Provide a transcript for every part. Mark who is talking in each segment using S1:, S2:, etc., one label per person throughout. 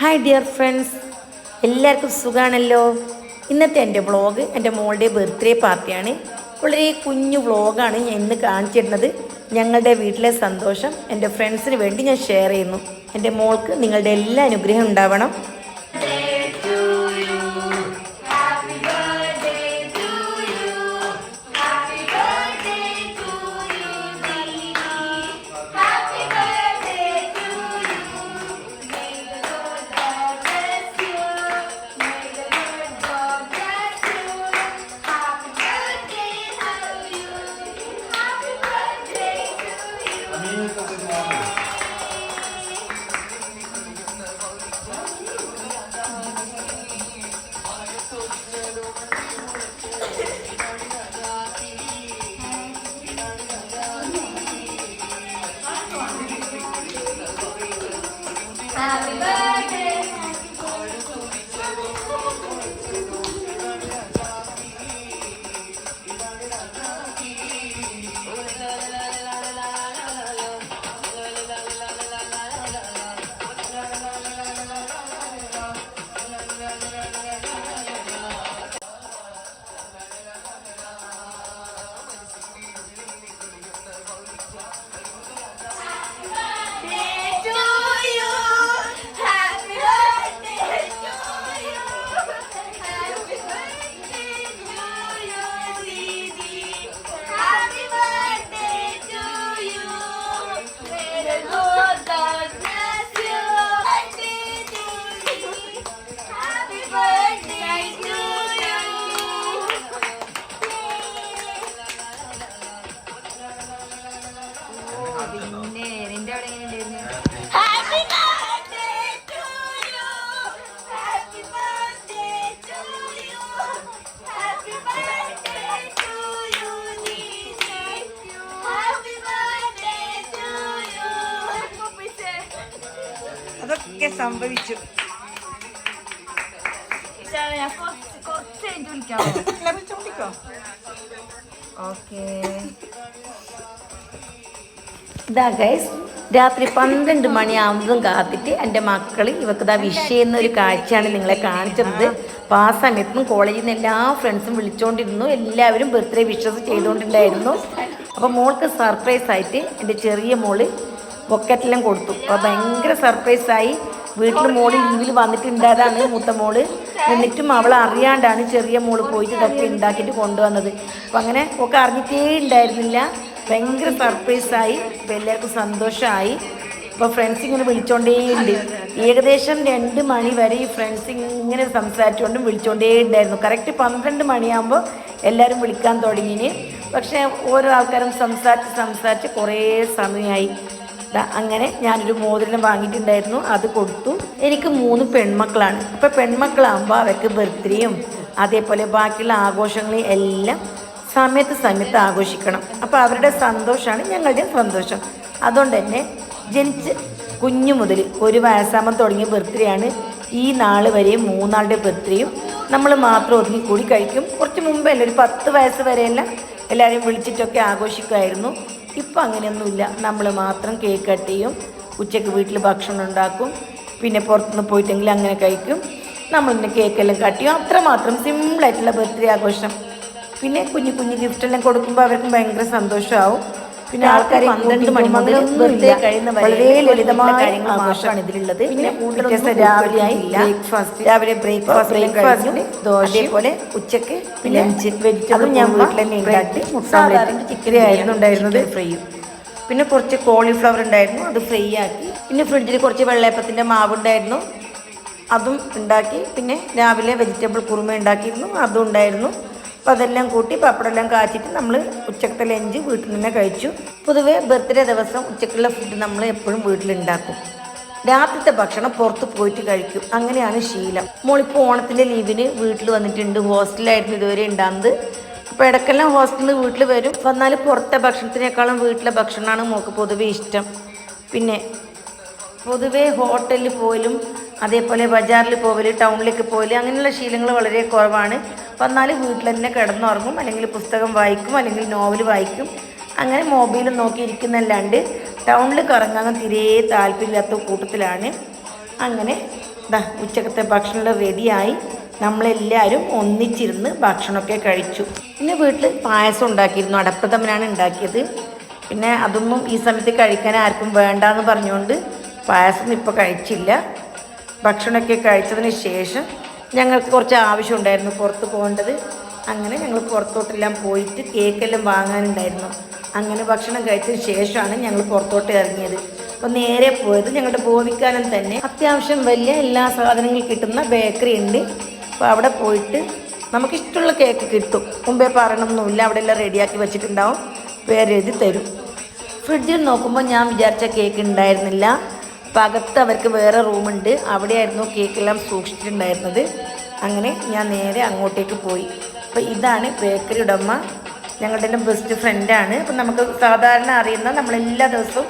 S1: Hi dear friends എല്ലാവർക്കും സുഖമാണല്ലോ ഇന്നത്തെ എന്റെ വ്ളോഗ് എന്റെ മോളുടെ ബർത്ത്ഡേ പാർട്ടിയാണ് വളരെ കുഞ്ഞു വ്ളോഗാണ് ഞാൻ ഇന്ന് കാണിച്ചിരുന്നത്. ഞങ്ങളുടെ വീട്ടിലെ സന്തോഷം എന്റെ ഫ്രണ്ട്സിന് വേണ്ടി ഞാൻ ഷെയർ ചെയ്യുന്നു. എന്റെ മോൾക്ക് നിങ്ങളുടെ എല്ലാ അനുഗ്രഹം ഉണ്ടാവണം. അതൊക്കെ സംഭവിച്ചു. ഇതാ ഗൈസ് രാത്രി പന്ത്രണ്ട് മണിയാകുന്നതും കാത്തിട്ട് എന്റെ മക്കൾ ഇവർക്ക് വിഷ് ചെയ്യുന്ന ഒരു കാഴ്ചയാണ് നിങ്ങളെ കാണിച്ചത്. അപ്പോൾ ആ സമയത്തും കോളേജിൽ നിന്ന് എല്ലാ ഫ്രണ്ട്സും വിളിച്ചുകൊണ്ടിരുന്നു എല്ലാവരും ബർത്ത്ഡേ വിഷസ് ചെയ്തുകൊണ്ടിരുന്നു അപ്പോൾ മോൾക്ക് സർപ്രൈസ് ആയിട്ട് എന്റെ ചെറിയ മോൾ ബൊക്കറ്റെല്ലാം കൊടുത്തു. അപ്പോൾ ഭയങ്കര സർപ്രൈസായി വീട്ടിൽ മോൾ ലീവിൽ വന്നിട്ടുണ്ടായതാണ് മൂത്ത മോൾ. എന്നിട്ടും അവൾ അറിയാണ്ടാണ് ചെറിയ മോൾ പോയിട്ട് ഇതൊക്കെ ഉണ്ടാക്കിയിട്ട് കൊണ്ടുവന്നത്. അപ്പം അങ്ങനെ ഒക്കെ അറിഞ്ഞിട്ടേ ഉണ്ടായിരുന്നില്ല. ഭയങ്കര സർപ്രൈസായി അപ്പോൾ എല്ലാവർക്കും സന്തോഷമായി ഇപ്പോൾ ഫ്രണ്ട്സ് ഇങ്ങനെ വിളിച്ചോണ്ടേയുണ്ട്. ഏകദേശം രണ്ട് മണി വരെ ഈ ഫ്രണ്ട്സ് ഇങ്ങനെ സംസാരിച്ചുകൊണ്ടും വിളിച്ചോണ്ടേ ഉണ്ടായിരുന്നു കറക്റ്റ് പന്ത്രണ്ട് മണിയാകുമ്പോൾ എല്ലാവരും വിളിക്കാൻ തുടങ്ങിന്. പക്ഷേ ഓരോ ആൾക്കാരും സംസാരിച്ച് സംസാരിച്ച് കുറേ സമയമായി അങ്ങനെ ഞാനൊരു മോതിരം വാങ്ങിയിട്ടുണ്ടായിരുന്നു അത് കൊടുത്തു. എനിക്ക് മൂന്ന് പെൺമക്കളാണ്. അപ്പോൾ പെൺമക്കളാകുമ്പോൾ അവർക്ക് ബർത്ത്ഡേയും അതേപോലെ ബാക്കിയുള്ള ആഘോഷങ്ങളെയും എല്ലാം സമയത്ത് സമയത്ത് ആഘോഷിക്കണം. അപ്പോൾ അവരുടെ സന്തോഷമാണ് ഞങ്ങളുടെ സന്തോഷം. അതുകൊണ്ട് തന്നെ ജനിച്ച് കുഞ്ഞു മുതൽ ഒരു വയസ്സാകുമ്പോൾ തുടങ്ങിയ ബർത്ത്ഡേ ആണ് ഈ നാൾ വരെ മൂന്നാളുടെ ബർത്ത്ഡേയും നമ്മൾ മാത്രം ഒതുങ്ങി കൂടി കഴിക്കും. കുറച്ച് മുമ്പല്ല ഒരു പത്ത് വയസ്സ് വരെയെല്ലാം എല്ലാവരെയും വിളിച്ചിട്ടൊക്കെ ആഘോഷിക്കുമായിരുന്നു. ഇപ്പം അങ്ങനെയൊന്നുമില്ല. നമ്മൾ മാത്രം കേക്ക് കട്ട് ചെയ്യും. ഉച്ചയ്ക്ക് വീട്ടിൽ ഭക്ഷണം ഉണ്ടാക്കും. പിന്നെ പുറത്തുനിന്ന് പോയിട്ടെങ്കിൽ അങ്ങനെ കഴിക്കും. നമ്മൾ പിന്നെ കേക്കെല്ലാം കട്ട് ചെയ്യും. അത്രമാത്രം സിമ്പിളായിട്ടുള്ള ബർത്ത്ഡേ ആഘോഷം. പിന്നെ കുഞ്ഞു കുഞ്ഞു ഗിഫ്റ്റ് എല്ലാം കൊടുക്കുമ്പോൾ അവർക്കും ഭയങ്കര സന്തോഷമാവും. പിന്നെ ആൾക്കാർ പന്ത്രണ്ട് മണി മുതൽ വെറുതെ കഴിയുന്ന വളരെ ലളിതമായ കാര്യങ്ങൾ മാത്രമാണ് ഇതിലുള്ളത്. പിന്നെ കൂടുതൽ രാവിലെ ആയില്ല ബ്രേക്ക്ഫാസ്റ്റ് രാവിലെ ബ്രേക്ക്ഫാസ്റ്റ് ബ്രേക്ക്ഫാസ്റ്റ് ദോശ അതേപോലെ ഉച്ചയ്ക്ക് ലഞ്ച് വെജിറ്റബിൾ ഞാൻ വീട്ടിൽ തന്നെ ഉണ്ടാക്കി മുട്ട ചിക്കൻ ആയിരുന്നു ഉണ്ടായിരുന്നത്. ഫ്രൈയും പിന്നെ കുറച്ച് കോളിഫ്ലവർ ഉണ്ടായിരുന്നു. അത് ഫ്രൈ ആക്കി. പിന്നെ ഫ്രിഡ്ജിൽ കുറച്ച് വെള്ളയപ്പത്തിന്റെ മാവുണ്ടായിരുന്നു അതും ഉണ്ടാക്കി. പിന്നെ രാവിലെ വെജിറ്റബിൾ കുറുമ ഉണ്ടാക്കിയിരുന്നു. അതും ഉണ്ടായിരുന്നു. അപ്പോൾ അതെല്ലാം കൂട്ടി പപ്പടെല്ലാം കാച്ചിട്ട് നമ്മൾ ഉച്ചക്കത്തെ ലഞ്ച് വീട്ടിൽ നിന്ന് കഴിച്ചു. പൊതുവെ ബർത്ത്ഡേ ദിവസം ഉച്ചക്കുള്ള ഫുഡ് നമ്മൾ എപ്പോഴും വീട്ടിലുണ്ടാക്കും. രാത്രിത്തെ ഭക്ഷണം പുറത്ത് പോയിട്ട് കഴിക്കും. അങ്ങനെയാണ് ശീലം. മോളിപ്പോൾ ഓണത്തിന്റെ ലീവിന് വീട്ടിൽ വന്നിട്ടുണ്ട്. ഹോസ്റ്റലായിരുന്നു ഇതുവരെ ഉണ്ടാകുന്നത് അപ്പോൾ ഇടയ്ക്കെല്ലാം ഹോസ്റ്റലിൽ വീട്ടിൽ വരും. വന്നാൽ പുറത്തെ ഭക്ഷണത്തിനേക്കാളും വീട്ടിലെ ഭക്ഷണമാണ് മോൾക്ക് പൊതുവേ ഇഷ്ടം. പിന്നെ പൊതുവേ ഹോട്ടലിൽ പോലും അതേപോലെ ബജാറിൽ പോവൽ ടൗണിലേക്ക് പോവൽ അങ്ങനെയുള്ള ശീലങ്ങൾ വളരെ കുറവാണ്. വന്നാൽ വീട്ടിൽ തന്നെ കിടന്നുറങ്ങും അല്ലെങ്കിൽ പുസ്തകം വായിക്കും അല്ലെങ്കിൽ നോവൽ വായിക്കും. അങ്ങനെ മൊബൈൽ നോക്കിയിരിക്കുന്നല്ലാണ്ട് ടൗണിൽ കറങ്ങാൻ തീരെ താല്പര്യമില്ലാത്ത കൂട്ടത്തിലാണ്. അങ്ങനെ ദാ ഉച്ചക്കത്തെ ഭക്ഷണം റെഡിയായി. നമ്മളെല്ലാവരും ഒന്നിച്ചിരുന്ന് ഭക്ഷണമൊക്കെ കഴിച്ചു. പിന്നെ വീട്ടിൽ പായസം ഉണ്ടാക്കിയിരുന്നു അടപ്രഥമനാണ് ഉണ്ടാക്കിയത്. പിന്നെ അതൊന്നും ഈ സമയത്ത് കഴിക്കാൻ ആർക്കും വേണ്ടാന്ന് പറഞ്ഞുകൊണ്ട് പായസം ഇപ്പോൾ കഴിച്ചില്ല. ഭക്ഷണമൊക്കെ കഴിച്ചതിന് ശേഷം ഞങ്ങൾക്ക് കുറച്ച് ആവശ്യമുണ്ടായിരുന്നു പുറത്ത് പോകേണ്ടത്. അങ്ങനെ ഞങ്ങൾ പുറത്തോട്ടെല്ലാം പോയിട്ട് കേക്കെല്ലാം വാങ്ങാനുണ്ടായിരുന്നു. അങ്ങനെ ഭക്ഷണം കഴിച്ചതിന് ശേഷമാണ് ഞങ്ങൾ പുറത്തോട്ട് ഇറങ്ങിയത്. അപ്പോൾ നേരെ പോയത് ഞങ്ങളുടെ ബോവിക്കാനം തന്നെ. അത്യാവശ്യം വലിയ എല്ലാ സാധനങ്ങളും കിട്ടുന്ന ബേക്കറി ഉണ്ട്. അപ്പോൾ അവിടെ പോയിട്ട് നമുക്കിഷ്ടമുള്ള കേക്ക് കിട്ടും. മുമ്പേ പറയണമെന്നില്ല അവിടെ എല്ലാം റെഡിയാക്കി വെച്ചിട്ടുണ്ടാവും. വേറെ എഴുതി തരും. ഫ്രിഡ്ജിൽ നോക്കുമ്പോൾ ഞാൻ വിചാരിച്ച കേക്ക് ഉണ്ടായിരുന്നില്ല. അപ്പം അകത്ത് അവർക്ക് വേറെ റൂമുണ്ട്. അവിടെയായിരുന്നു കേക്കെല്ലാം സൂക്ഷിച്ചിട്ടുണ്ടായിരുന്നത്. അങ്ങനെ ഞാൻ നേരെ അങ്ങോട്ടേക്ക് പോയി. അപ്പോൾ ഇതാണ് ബേക്കറി ഉടമ. ഞങ്ങളുടെ എല്ലാം ബെസ്റ്റ് ഫ്രണ്ടാണ് അപ്പം നമുക്ക് സാധാരണ അറിയുന്ന നമ്മളെല്ലാ ദിവസവും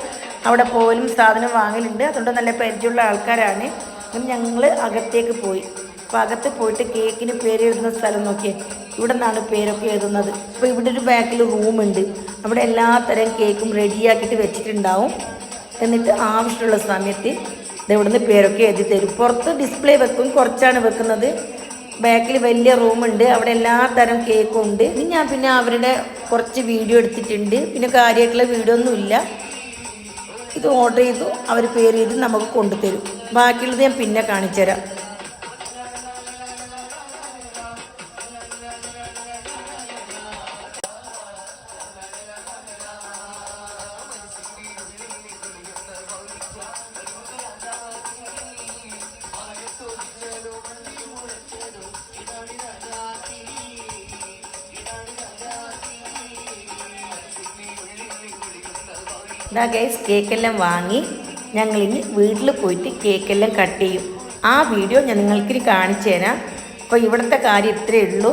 S1: അവിടെ പോലും സാധനം വാങ്ങലുണ്ട്. അതുകൊണ്ട് നല്ല പരിചയമുള്ള ആൾക്കാരാണ്. അപ്പം ഞങ്ങൾ അകത്തേക്ക് പോയി. അപ്പോൾ അകത്ത് പോയിട്ട് കേക്കിന് പേര് എഴുതുന്ന സ്ഥലം നോക്കിയേ. ഇവിടെ നിന്നാണ് പേരൊക്കെ എഴുതുന്നത്. അപ്പോൾ ഇവിടെ ഒരു ബാക്കിൽ റൂമുണ്ട് അവിടെ എല്ലാ തരം കേക്കും റെഡിയാക്കിയിട്ട് വെച്ചിട്ടുണ്ടാവും. എന്നിട്ട് ആവശ്യമുള്ള സമയത്ത് ഇവിടുന്ന് പേരൊക്കെ എഴുതി തരും. പുറത്ത് ഡിസ്പ്ലേ വെക്കും കുറച്ചാണ് വെക്കുന്നത്. ബാക്കിൽ വലിയ റൂമുണ്ട് അവിടെ എല്ലാ തരം കേക്കും ഉണ്ട്. ഇനി ഞാൻ പിന്നെ അവരുടെ കുറച്ച് വീഡിയോ എടുത്തിട്ടുണ്ട്. പിന്നെ കാര്യമായിട്ടുള്ള വീഡിയോ ഒന്നുമില്ല ഇത് ഓർഡർ ചെയ്തു. അവർ പേര് ചെയ്ത് നമുക്ക് കൊണ്ടുതരും. ബാക്കിയുള്ളത് ഞാൻ പിന്നെ കാണിച്ചു തരാം ഇതാ ഗൈസ് കേക്കെല്ലാം വാങ്ങി ഞങ്ങളിനി വീട്ടിൽ പോയിട്ട് കേക്കെല്ലാം കട്ട് ചെയ്യും. ആ വീഡിയോ ഞാൻ നിങ്ങൾക്കിനി കാണിച്ചു തരാം. അപ്പോൾ ഇവിടുത്തെ കാര്യം ഇത്രയേ ഉള്ളൂ.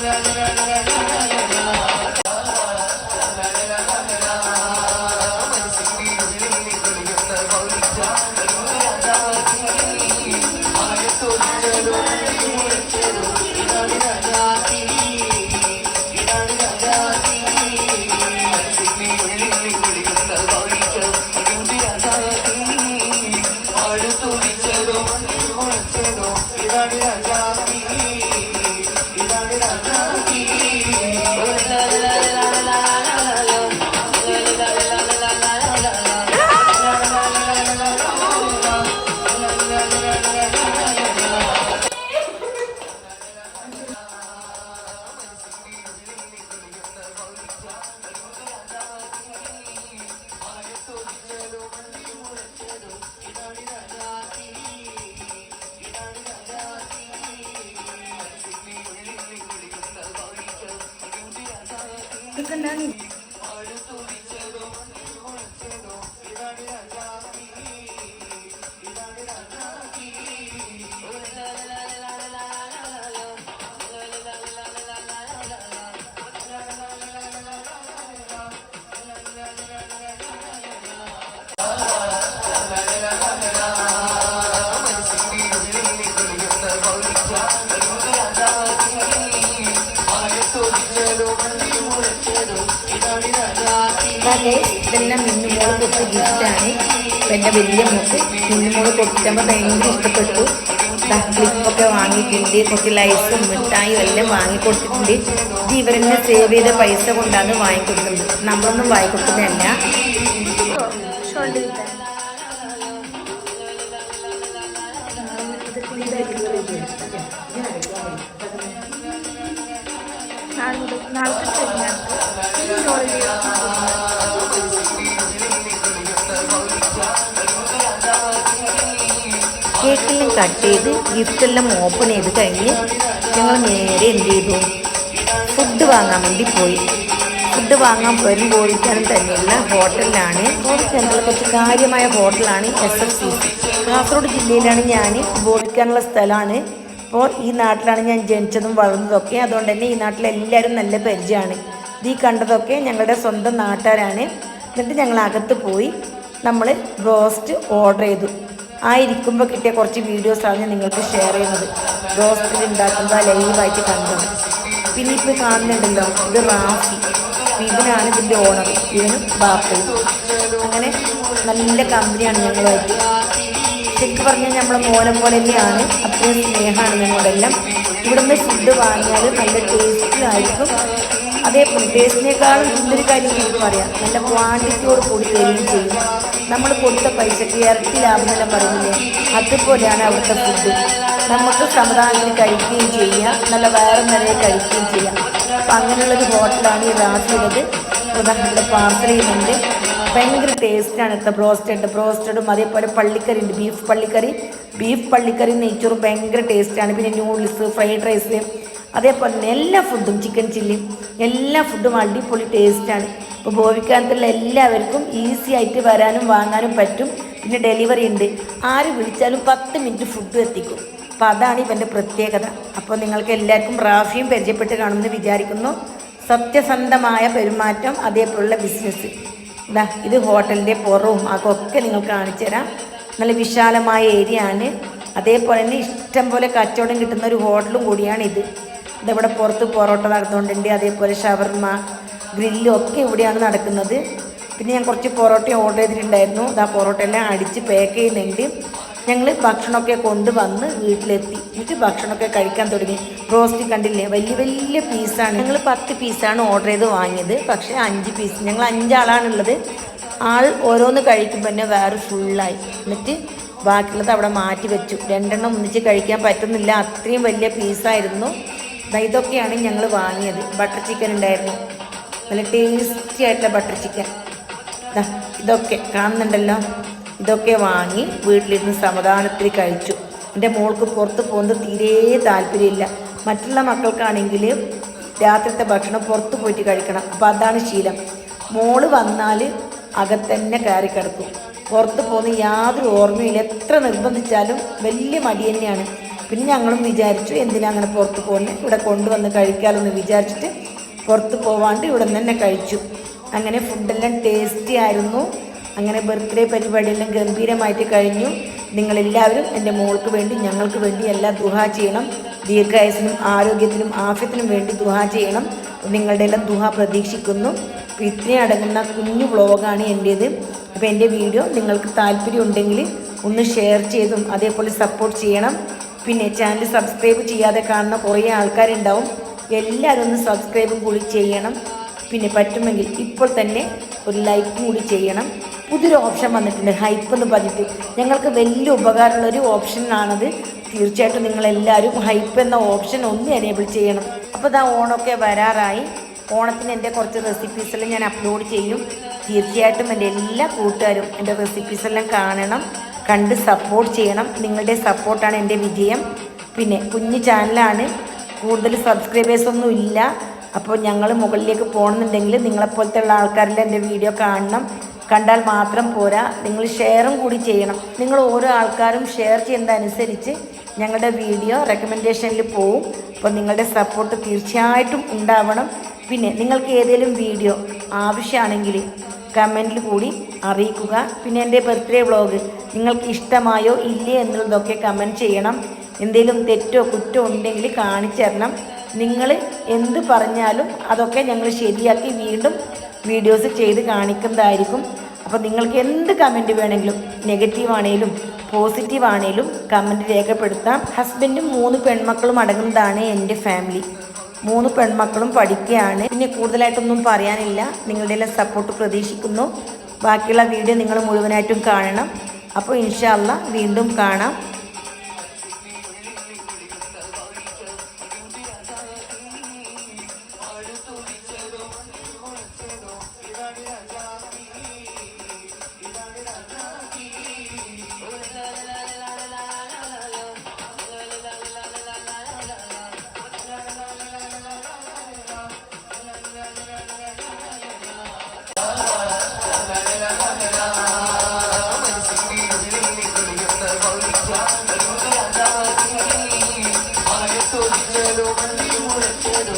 S2: la la la Look at
S1: Nani. ഇതെല്ലാം മിന്നുമോൾ കൊടുത്ത ഗിഫ്റ്റാണ് എന്റെ വലിയ മോക്ക് മിന്നുമോൾ കൊടുക്കുമ്പോൾ ഭയങ്കര ഇഷ്ടപ്പെട്ടു. ക്ലിപ്പൊക്കെ വാങ്ങിയിട്ടുണ്ട്. കുറച്ച് ലൈസും മിഠായും എല്ലാം വാങ്ങിക്കൊടുത്തിട്ടുണ്ട്. ഇത് ഇവരെന്നെ സേവ് ചെയ്ത പൈസ കൊണ്ടാണ് വാങ്ങിക്കൊടുക്കുന്നത്. നമ്മളൊന്നും വാങ്ങിക്കൊടുക്കുന്നതല്ല. കേക്കെല്ലാം കട്ട് ചെയ്ത് ഗിഫ്റ്റെല്ലാം ഓപ്പൺ ചെയ്ത് കഴിഞ്ഞ് ഞങ്ങൾ നേരെ എന്ത് ചെയ്തു? ഫുഡ് വാങ്ങാൻ വേണ്ടി പോയി. ഫുഡ് വാങ്ങാൻ പോലും ബോഡിക്കാനും തന്നെയുള്ള ഹോട്ടലിലാണ് ബോഡിക്കാനുള്ള കുറച്ച് കാര്യമായ ഹോട്ടലാണ് എസ് എഫ് സി കാസർഗോഡ് ജില്ലയിലാണ് ഞാൻ ബോഡിക്കാനുള്ള സ്ഥലമാണ് അപ്പോൾ ഈ നാട്ടിലാണ് ഞാൻ ജനിച്ചതും വളർന്നതൊക്കെ. അതുകൊണ്ട് തന്നെ ഈ നാട്ടിലെല്ലാവരും നല്ല പരിചയമാണ്. ഇതീ കണ്ടതൊക്കെ ഞങ്ങളുടെ സ്വന്തം നാട്ടുകാരാണ്. എന്നിട്ട് ഞങ്ങൾ അകത്ത് പോയി നമ്മൾ ബ്രോസ്റ്റ് ഓർഡർ ചെയ്തു. ആയിരിക്കുമ്പോൾ കിട്ടിയ കുറച്ച് വീഡിയോസാണ് ഞാൻ നിങ്ങൾക്ക് ഷെയർ ചെയ്യുന്നത്. ബ്രോസ്റ്റിൽ ഉണ്ടാക്കുമ്പോൾ ലൈവായിട്ട് കണ്ടത് പിന്നെ ഇപ്പോൾ കാണുന്നുണ്ടല്ലോ ഇത് റാഫി. ഇവനാണ് ഇതിന്റെ ഓണർ ഇവനും ബാപ്പയും. അങ്ങനെ നല്ല കമ്പനിയാണ് ഞങ്ങളുമായിട്ട്. ശരിക്കും പറഞ്ഞാൽ നമ്മളെ മോനെ പോലെ തന്നെയാണ്. അത്രയും സ്നേഹമാണ് ഞങ്ങളുടെ എല്ലാം ഇവിടുന്ന് ഫുഡ് വാങ്ങിയാൽ നല്ല ടേസ്റ്റി ആയിരിക്കും. അതേപോലെ ടേസ്റ്റിനേക്കാളും ഇന്നൊരു കാര്യം എനിക്ക് പറയാം. നല്ല ക്വാണ്ടിറ്റിയോട് കൂടി തരികയും ചെയ്യും. നമ്മൾ കൊടുത്ത പൈസക്ക് ഇരട്ടി ലാഭം എന്നെല്ലാം പറയുന്നില്ലേ? അതുപോലെയാണ് അവിടുത്തെ ഫുഡ് നമുക്ക് സമാധാനത്തിൽ കഴിക്കുകയും ചെയ്യാം. നല്ല വയറ് നിറയെ കഴിക്കുകയും ചെയ്യാം. അപ്പം അങ്ങനെയുള്ളൊരു ഹോട്ടലാണ് ഈ രാത്രിയുള്ളത് ഉദാഹരണത്തിന് പാർസൽ ചെയ്യുന്നുണ്ട്. ഭയങ്കര ടേസ്റ്റാണ് ഇവിടുത്തെ ബ്രോസ്റ്റഡ്. ബ്രോസ്റ്റഡും അതേപോലെ പള്ളിക്കറി ഉണ്ട് ബീഫ് പള്ളിക്കറി. ബീഫ് പള്ളിക്കറി നെയ്ച്ചോറും ഭയങ്കര ടേസ്റ്റാണ് പിന്നെ നൂഡിൽസ് ഫ്രൈഡ് റൈസ് അതേപോലെ തന്നെ എല്ലാ ഫുഡും ചിക്കൻ ചില്ലിയും എല്ലാ ഫുഡും അടിപൊളി ടേസ്റ്റാണ് ഇപ്പോൾ ഭോവിക്കാനത്തുള്ള എല്ലാവർക്കും ഈസി ആയിട്ട് വരാനും വാങ്ങാനും പറ്റും. പിന്നെ ഡെലിവറി ഉണ്ട്. ആര് വിളിച്ചാലും പത്ത് മിനിറ്റ് ഫുഡ് എത്തിക്കും. അപ്പോൾ അതാണ് ഇവന്റെ പ്രത്യേകത. അപ്പോൾ നിങ്ങൾക്ക് എല്ലാവർക്കും റാഫിയും പരിചയപ്പെട്ട് കാണുമെന്ന് വിചാരിക്കുന്നു. സത്യസന്ധമായ പെരുമാറ്റം അതേപോലുള്ള ബിസിനസ് ഇതാ ഇത് ഹോട്ടലിന്റെ പുറവും അതൊക്കെ നിങ്ങൾ കാണിച്ചു തരാം. നല്ല വിശാലമായ ഏരിയ ആണ്. അതേപോലെ തന്നെ ഇഷ്ടം പോലെ കച്ചവടം കിട്ടുന്ന ഒരു ഹോട്ടലും കൂടിയാണ് ഇത്. ഇതിവിടെ പുറത്ത് പൊറോട്ട നടന്നുകൊണ്ടുണ്ട് അതേപോലെ ഷവർമ ഗ്രില്ലും ഒക്കെ ഇവിടെയാണ് നടക്കുന്നത്. പിന്നെ ഞാൻ കുറച്ച് പൊറോട്ട ഓർഡർ ചെയ്തിട്ടുണ്ടായിരുന്നു. ആ പൊറോട്ട എല്ലാം അടിച്ച് പാക്ക് ചെയ്യുന്നുണ്ട്. ഞങ്ങൾ ഭക്ഷണമൊക്കെ കൊണ്ടുവന്ന് വീട്ടിലെത്തി. എന്നിട്ട് ഭക്ഷണമൊക്കെ കഴിക്കാൻ തുടങ്ങി. റോസ്റ്റ് കണ്ടില്ലേ? വലിയ വലിയ പീസാണ്. ഞങ്ങൾ പത്ത് പീസാണ് ഓർഡർ ചെയ്ത് വാങ്ങിയത്. പക്ഷേ അഞ്ച് പീസ്. ഞങ്ങൾ അഞ്ചാളാണുള്ളത്. ആൾ ഓരോന്ന് കഴിക്കുമ്പോൾ തന്നെ വേറെ ഫുള്ളായി എന്നിട്ട് ബാക്കിയുള്ളത് അവിടെ മാറ്റി വെച്ചു. രണ്ടെണ്ണം ഒന്നിച്ച് കഴിക്കാൻ പറ്റുന്നില്ല. അത്രയും വലിയ പീസായിരുന്നു. ഇതൊക്കെയാണ് ഞങ്ങൾ വാങ്ങിയത്. ബട്ടർ ചിക്കൻ ഉണ്ടായിരുന്നു. നല്ല ടേസ്റ്റി ആയിട്ടുള്ള ബട്ടർ ചിക്കൻ. ഇതൊക്കെ കാണുന്നുണ്ടല്ലോ. ഇതൊക്കെ വാങ്ങി വീട്ടിലിരുന്ന് സമാധാനത്തിൽ കഴിച്ചു. എന്റെ മോൾക്ക് പുറത്ത് പോകുന്നത് തീരെ താല്പര്യമില്ല. മറ്റുള്ള മക്കൾക്കാണെങ്കിൽ രാത്രിത്തെ ഭക്ഷണം പുറത്ത് പോയിട്ട് കഴിക്കണം. അപ്പോൾ അതാണ് ശീലം. മോൾ വന്നാൽ അകത്തന്നെ കയറി കിടക്കും. പുറത്ത് പോകുന്ന യാതൊരു ഓർമ്മയില്ല. എത്ര നിർബന്ധിച്ചാലും വലിയ മടി തന്നെയാണ്. പിന്നെ ഞങ്ങളും വിചാരിച്ചു എന്തിനാ അങ്ങനെ പുറത്ത് പോകുന്നത് ഇവിടെ കൊണ്ടുവന്ന് കഴിക്കാമെന്ന് വിചാരിച്ചിട്ട് പുറത്ത് പോവാണ്ട് ഇവിടെ നിന്ന് തന്നെ കഴിച്ചു. അങ്ങനെ ഫുഡെല്ലാം ടേസ്റ്റി ആയിരുന്നു. അങ്ങനെ ബർത്ത്ഡേ പരിപാടിയെല്ലാം ഗംഭീരമായിട്ട് കഴിഞ്ഞു. നിങ്ങളെല്ലാവരും എന്റെ മോൾക്ക് വേണ്ടി ഞങ്ങൾക്ക് വേണ്ടി എല്ലാം ദുഹ ചെയ്യണം. ദീർഘായുസിനും ആരോഗ്യത്തിനും ആഫ്യത്തിനും വേണ്ടി ദുഹ ചെയ്യണം. നിങ്ങളുടെ എല്ലാം ദുഹ പ്രതീക്ഷിക്കുന്നു. ഇത്രയും അടങ്ങുന്ന കുഞ്ഞു വ്ളോഗാണ് എന്റേത്. അപ്പോൾ എന്റെ വീഡിയോ നിങ്ങൾക്ക് താല്പര്യം ഉണ്ടെങ്കിൽ ഒന്ന് ഷെയർ ചെയ്തും അതേപോലെ സപ്പോർട്ട് ചെയ്യണം. പിന്നെ ചാനൽ സബ്സ്ക്രൈബ് ചെയ്യാതെ കാണുന്ന കുറേ ആൾക്കാരുണ്ടാവും. എല്ലാവരും ഒന്ന് സബ്സ്ക്രൈബും കൂടി ചെയ്യണം. പിന്നെ പറ്റുമെങ്കിൽ ഇപ്പോൾ തന്നെ ഒരു ലൈക്കും കൂടി ചെയ്യണം. പുതിയൊരു ഓപ്ഷൻ വന്നിട്ടുണ്ട്. ഹൈപ്പ് എന്ന് പറഞ്ഞിട്ട്. ഞങ്ങൾക്ക് വലിയ ഉപകാരമുള്ള ഒരു ഓപ്ഷനാണത് തീർച്ചയായിട്ടും നിങ്ങളെല്ലാവരും ഹൈപ്പ് എന്ന ഓപ്ഷൻ ഒന്ന് എനേബിൾ ചെയ്യണം. അപ്പോൾ ഇതാ ഓണമൊക്കെ വരാറായി. ഓണത്തിന് എന്റെ കുറച്ച് റെസിപ്പീസെല്ലാം ഞാൻ അപ്ലോഡ് ചെയ്യും. തീർച്ചയായിട്ടും എന്റെ എല്ലാ കൂട്ടുകാരും എന്റെ റെസിപ്പീസെല്ലാം കാണണം. കണ്ട് സപ്പോർട്ട് ചെയ്യണം. നിങ്ങളുടെ സപ്പോർട്ടാണ് എന്റെ വിജയം. പിന്നെ കുഞ്ഞു ചാനലാണ് കൂടുതൽ സബ്സ്ക്രൈബേഴ്സൊന്നും ഇല്ല. അപ്പോൾ ഞങ്ങൾ മുകളിലേക്ക് പോകണമെന്നുണ്ടെങ്കിൽ നിങ്ങളെപ്പോലത്തെ ഉള്ള ആൾക്കാരിൽ എന്റെ വീഡിയോ കാണണം. കണ്ടാൽ മാത്രം പോരാ. നിങ്ങൾ ഷെയറും കൂടി ചെയ്യണം. നിങ്ങൾ ഓരോ ആൾക്കാരും ഷെയർ ചെയ്യുന്നതനുസരിച്ച് ഞങ്ങളുടെ വീഡിയോ റെക്കമെൻഡേഷനിൽ പോവും. അപ്പോൾ നിങ്ങളുടെ സപ്പോർട്ട് തീർച്ചയായിട്ടും ഉണ്ടാവണം. പിന്നെ നിങ്ങൾക്ക് ഏതെങ്കിലും വീഡിയോ ആവശ്യമാണെങ്കിൽ കമന്റിൽ കൂടി അറിയിക്കുക. പിന്നെ എന്റെ ബർത്ത്ഡേ വ്ളോഗ് നിങ്ങൾക്ക് ഇഷ്ടമായോ ഇല്ലേ എന്നുള്ളതൊക്കെ കമന്റ് ചെയ്യണം. എന്തെങ്കിലും തെറ്റോ കുറ്റോ ഉണ്ടെങ്കിൽ കാണിച്ചു തരണം. നിങ്ങൾ എന്ത് പറഞ്ഞാലും അതൊക്കെ ഞങ്ങൾ ശരിയാക്കി വീണ്ടും വീഡിയോസ് ചെയ്ത് കാണിക്കുന്നതായിരിക്കും. അപ്പോൾ നിങ്ങൾക്ക് എന്ത് കമന്റ് വേണമെങ്കിലും നെഗറ്റീവ് ആണെങ്കിലും പോസിറ്റീവ് ആണെങ്കിലും കമന്റ് രേഖപ്പെടുത്താം. ഹസ്ബൻഡും മൂന്ന് പെൺമക്കളും അടങ്ങുന്നതാണ് എന്റെ ഫാമിലി മൂന്ന് പെൺമക്കളും പഠിക്കുകയാണ്. പിന്നെ കൂടുതലായിട്ടൊന്നും പറയാനില്ല. നിങ്ങളുടെ എല്ലാം സപ്പോർട്ട് പ്രതീക്ഷിക്കുന്നു. ബാക്കിയുള്ള വീഡിയോ നിങ്ങൾ മുഴുവനായിട്ടും കാണണം. അപ്പോൾ ഇൻഷാല്ല വീണ്ടും കാണാം ും. మురచెడు మంది మురచెడు